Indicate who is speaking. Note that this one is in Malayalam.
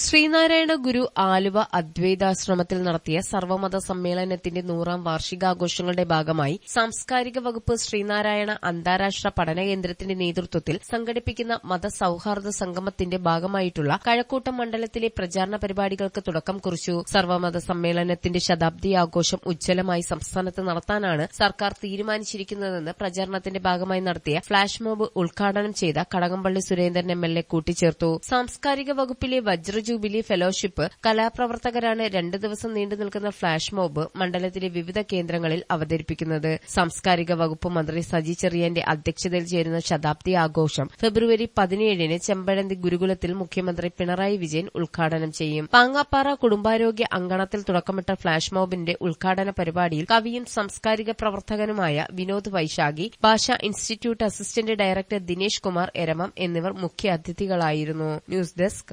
Speaker 1: ശ്രീനാരായണ ഗുരു ആലുവ അദ്വൈതാശ്രമത്തിൽ നടത്തിയ സർവമത സമ്മേളനത്തിന്റെ നൂറാം വാർഷികാഘോഷങ്ങളുടെ ഭാഗമായി സാംസ്കാരിക വകുപ്പ് ശ്രീനാരായണ അന്താരാഷ്ട്ര പഠന കേന്ദ്രത്തിന്റെ നേതൃത്വത്തിൽ സംഘടിപ്പിക്കുന്ന മതസൌഹാർദ്ദ സംഗമത്തിന്റെ ഭാഗമായിട്ടുള്ള കഴക്കൂട്ടം മണ്ഡലത്തിലെ പ്രചാരണ പരിപാടികൾക്ക് തുടക്കം കുറിച്ചു. സർവമത സമ്മേളനത്തിന്റെ ശതാബ്ദി ആഘോഷം ഉജ്ജ്വലമായി സംസ്ഥാനത്ത് നടത്താനാണ് സർക്കാർ തീരുമാനിച്ചിരിക്കുന്നതെന്ന് പ്രചാരണത്തിന്റെ ഭാഗമായി നടത്തിയ ഫ്ളാഷ് മോബ് ഉദ്ഘാടനം ചെയ്ത Kadakampally Surendran M L A കൂട്ടിച്ചേർത്തു. സാംസ്കാരിക വകുപ്പിലെ വജ്ര ജൂബിലി ഫെലോഷിപ്പ് കലാപ്രവർത്തകരാണ് രണ്ട് ദിവസം നീണ്ടു നിൽക്കുന്ന ഫ്ളാഷ് മോബ് മണ്ഡലത്തിലെ വിവിധ കേന്ദ്രങ്ങളിൽ അവതരിപ്പിക്കുന്നത്. സാംസ്കാരിക വകുപ്പ് മന്ത്രി സജി ചെറിയന്റെ അധ്യക്ഷതയിൽ ചേരുന്ന ശതാബ്ദി ആഘോഷം ഫെബ്രുവരി പതിനേഴിന് ചെമ്പഴന്തി ഗുരുകുലത്തിൽ മുഖ്യമന്ത്രി പിണറായി വിജയൻ ഉദ്ഘാടനം ചെയ്യും. പാങ്ങാപ്പാറ കുടുംബാരോഗ്യ അങ്കണത്തിൽ തുടക്കമിട്ട ഫ്ളാഷ് മോബിന്റെ ഉദ്ഘാടന പരിപാടിയിൽ കവിയും സാംസ്കാരിക പ്രവർത്തകനുമായ Vinod Vaishakhi Bhasha institute assistant director Dinesh Kumar Eramam എന്നിവർ മുഖ്യ അതിഥികളായിരുന്നു ന്യൂസ് ഡെസ്ക്